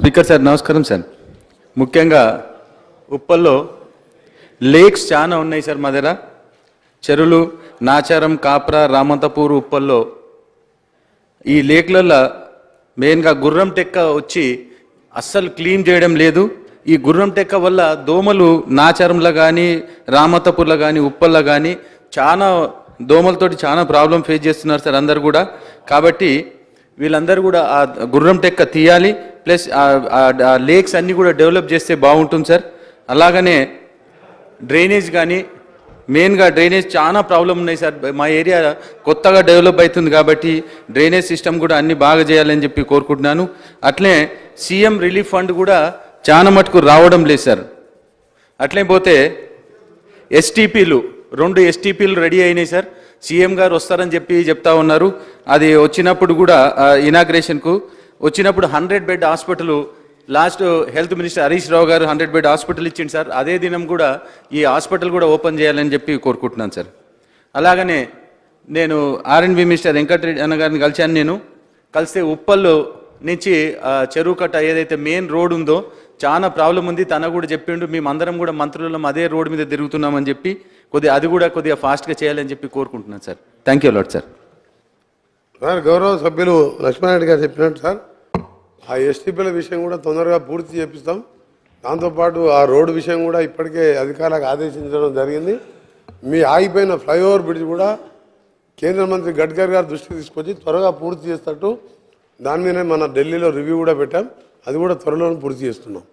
Speaker sir నమస్కారం sir. ముఖ్యంగా ఉప్పల్లో lakes చాలా ఉన్నాయి సార్ మా దగ్గర. చెరువులు నాచారం కాప్రా రామంతపూర్ ఉప్పల్లో. ఈ లేక్లలో మెయిన్గా గుర్రం టెక్క వచ్చి అస్సలు క్లీన్ చేయడం లేదు. ఈ గుర్రం టెక్క వల్ల దోమలు నాచారంలో కానీ రామతపూర్లో కానీ ఉప్పల్లో కానీ చాలా దోమలతోటి చాలా ప్రాబ్లం ఫేస్ చేస్తున్నారు సార్ అందరు కూడా. కాబట్టి వీళ్ళందరూ కూడా ఆ గుర్రం టెక్క తీయాలి. ప్లస్ లేక్స్ అన్నీ కూడా డెవలప్ చేస్తే బాగుంటుంది సార్. అలాగనే డ్రైనేజ్ కానీ మెయిన్గా డ్రైనేజ్ చాలా ప్రాబ్లం ఉన్నాయి సార్. మా ఏరియా కొత్తగా డెవలప్ అవుతుంది కాబట్టి డ్రైనేజ్ సిస్టమ్ కూడా అన్ని బాగా చేయాలని చెప్పి కోరుకుంటున్నాను. అట్లే సీఎం రిలీఫ్ ఫండ్ కూడా చాలా మటుకు రావడం లేదు సార్. అట్లే పోతే ఎస్టీపీలు రెండు ఎస్టీపీలు రెడీ అయినాయి సార్. సీఎం గారు వస్తారని చెప్పి చెప్తా ఉన్నారు. అది వచ్చినప్పుడు కూడా ఇనాగ్రేషన్కు వచ్చినప్పుడు hundred bed hospital last health minister Harish Rao garu hundred bed hospital ఇచ్చింది సార్. అదే దినం కూడా ఈ హాస్పిటల్ కూడా ఓపెన్ చేయాలని చెప్పి కోరుకుంటున్నాను సార్. అలాగనే నేను ఆర్ఎన్బి మినిస్టర్ వెంకటరెడ్డి అన్న గారిని కలిశాను నేను. కలిస్తే ఉప్పల్లో నుంచి చెరువు కట్ట ఏదైతే మెయిన్ రోడ్ ఉందో చాలా ప్రాబ్లం ఉంది. తన కూడా చెప్పిండు మేమందరం కూడా మంత్రులం అదే రోడ్ మీద తిరుగుతున్నామని చెప్పి కొద్దిగా అది కూడా కొద్దిగా ఫాస్ట్గా చేయాలని చెప్పి కోరుకుంటున్నాను సార్. థ్యాంక్ యూ లాడ్ సార్. సార్ గౌరవ సభ్యులు లక్ష్మారెడ్డి గారు చెప్పినట్టు సార్ ఆ ఎస్టీపీల విషయం కూడా తొందరగా పూర్తి చేపిస్తాం. దాంతోపాటు ఆ రోడ్డు విషయం కూడా ఇప్పటికే అధికారులకు ఆదేశించడం జరిగింది. మీ ఆగిపోయిన ఫ్లైఓవర్ బ్రిడ్జ్ కూడా కేంద్ర మంత్రి గడ్కరీ గారు దృష్టికి తీసుకొచ్చి త్వరగా పూర్తి చేస్తట్టు దాని మీదనే మన ఢిల్లీలో రివ్యూ కూడా పెట్టాం. అది కూడా త్వరలోనే పూర్తి చేస్తున్నాం.